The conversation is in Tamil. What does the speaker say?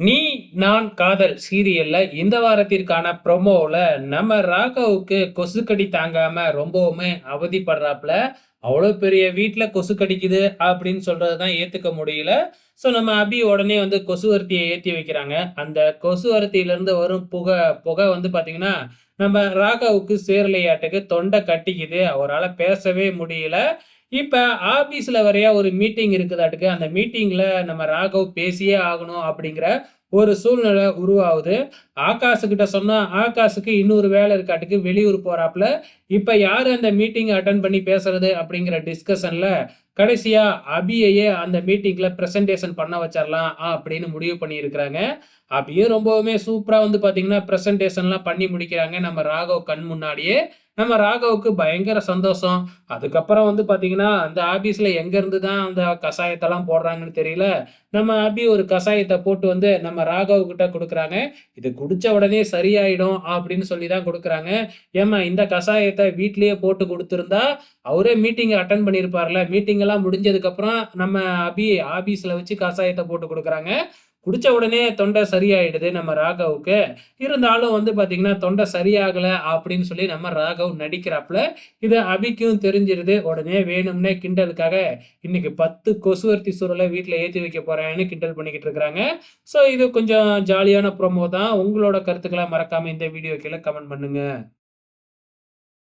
நீ நான் காதல் சீரியல்ல இந்த வாரத்திற்கான ப்ரொமோவில் நம்ம ராகவுக்கு கொசுக்கடி தாங்காம ரொம்பவுமே அவதிப்படுறாப்புல அவ்வளோ பெரிய வீட்டில் கொசு கடிக்குது அப்படின்னு சொல்கிறது தான் ஏற்றுக்க முடியல. ஸோ நம்ம அபி உடனே வந்து கொசுவர்த்தியை ஏற்றி வைக்கிறாங்க. அந்த கொசுவர்த்தியிலேருந்து வரும் புகை புகை வந்து பார்த்திங்கன்னா நம்ம ராகவுக்கு சேரலையாட்டுக்கு தொண்டை கட்டிக்குது. அவரால் பேசவே முடியல. இப்போ ஆஃபீஸில் வரையா ஒரு மீட்டிங் இருக்குதாட்டுக்கு? அந்த மீட்டிங்கில் நம்ம ராகவ் பேசியே ஆகணும் அப்படிங்கிற ஒரு சூழ்நிலை உருவாகுது. ஆகாஷுக்கிட்ட சொன்னால் ஆகாஷுக்கு இன்னொரு வேலை இருக்காட்டுக்கு வெளியூர் போகிறாப்புல இப்போ யார் அந்த மீட்டிங் அட்டன் பண்ணி பேசுறது? அப்படிங்கிற டிஸ்கஷனில் கடைசியாக அபியையே அந்த மீட்டிங்கில் ப்ரெசன்டேஷன் பண்ண வச்சிடலாம் அப்படின்னு முடிவு பண்ணியிருக்கிறாங்க. அபியும் ரொம்பவுமே சூப்பராக வந்து பார்த்திங்கன்னா ப்ரெசன்டேஷன்லாம் பண்ணி முடிக்கிறாங்க. நம்ம ராகவ் கண் முன்னாடியே. நம்ம ராகவுக்கு பயங்கர சந்தோஷம். அதுக்கப்புறம் வந்து பார்த்தீங்கன்னா அந்த ஆபீஸில் எங்கேருந்து தான் அந்த கஷாயத்தெல்லாம் போடுறாங்கன்னு தெரியல. நம்ம அபி ஒரு கஷாயத்தை போட்டு வந்து நம்ம ராகவ் கிட்ட கொடுக்குறாங்க. இது குடிச்ச உடனே சரியாயிடும் அப்படின்னு சொல்லி தான் கொடுக்குறாங்க. ஏமா இந்த கஷாயத்தை வீட்லயே போட்டு கொடுத்துருந்தா அவரே மீட்டிங் அட்டன் பண்ணியிருப்பார்ல. மீட்டிங் எல்லாம் முடிஞ்சதுக்கு அப்புறம் நம்ம அபி ஆபீஸ்ல வச்சு கஷாயத்தை போட்டு கொடுக்குறாங்க. குடித்த உடனே தொண்டை சரியாயிடுது நம்ம ராகவுக்கு. இருந்தாலும் வந்து பார்த்திங்கன்னா தொண்டை சரியாகலை அப்படின்னு சொல்லி நம்ம ராகவ் நடிக்கிறாப்புல. இது அபிக்கும் தெரிஞ்சிருது. உடனே வேணும்னே கிண்டலுக்காக இன்னைக்கு பத்து கொசுவர்த்தி சுருளை வீட்டில் ஏற்றி வைக்க போகிறேன்னு கிண்டல் பண்ணிக்கிட்டு இருக்கிறாங்க. ஸோ இது கொஞ்சம் ஜாலியான ப்ரோமோ தான். உங்களோட கருத்துக்களை மறக்காமல் இந்த வீடியோ கீழே கமெண்ட் பண்ணுங்கள்